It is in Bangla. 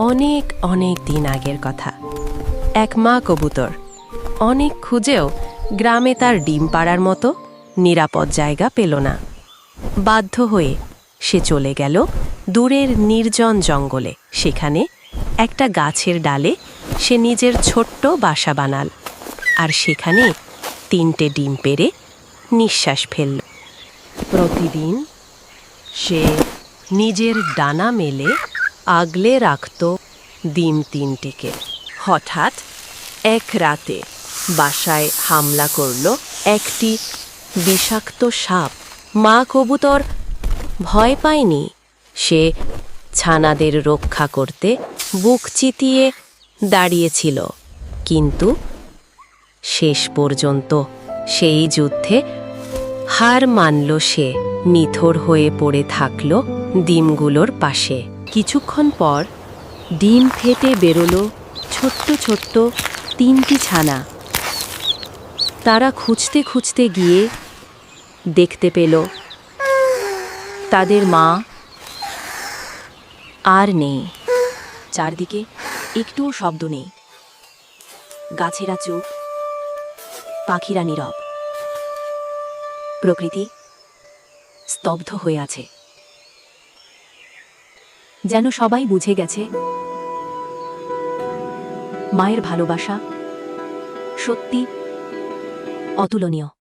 অনেক অনেক দিন আগের কথা। এক মা কবুতর। অনেক খুঁজেও গ্রামে তার ডিম পাড়ার মতো নিরাপদ জায়গা পেল না। বাধ্য হয়ে সে চলে গেল দূরের নির্জন জঙ্গলে। সেখানে একটা গাছের ডালে সে নিজের ছোট্ট বাসা বানাল আর সেখানে তিনটে ডিম পেরে নিঃশ্বাস ফেলল। প্রতিদিন সে নিজের ডানা মেলে আগলে রাখত ডিম তিনটিকে। হঠাৎ এক রাতে বাসায় হামলা করল একটি বিষাক্ত সাপ। মা কবুতর ভয় পায়নি। সে ছানাদের রক্ষা করতে বুক চিতিয়ে দাঁড়িয়েছিল। কিন্তু শেষ পর্যন্ত সেই যুদ্ধে হার মানল সে। নিথর হয়ে পড়ে থাকল ডিমগুলোর পাশে। কিছুক্ষণ পর ডিম ফেটে বেরোলো ছোট্ট ছোট্ট তিনটি ছানা। তারা খুঁজতে খুঁজতে গিয়ে দেখতে পেল, তাদের মা আর নেই। চারদিকে একটুও শব্দ নেই। গাছেরা চুপ পাখিরা নীরব। প্রকৃতি স্তব্ধ হয়ে আছে। যেন সবাই বুঝে গেছে। মায়ের ভালোবাসা সত্যি অতুলনীয়।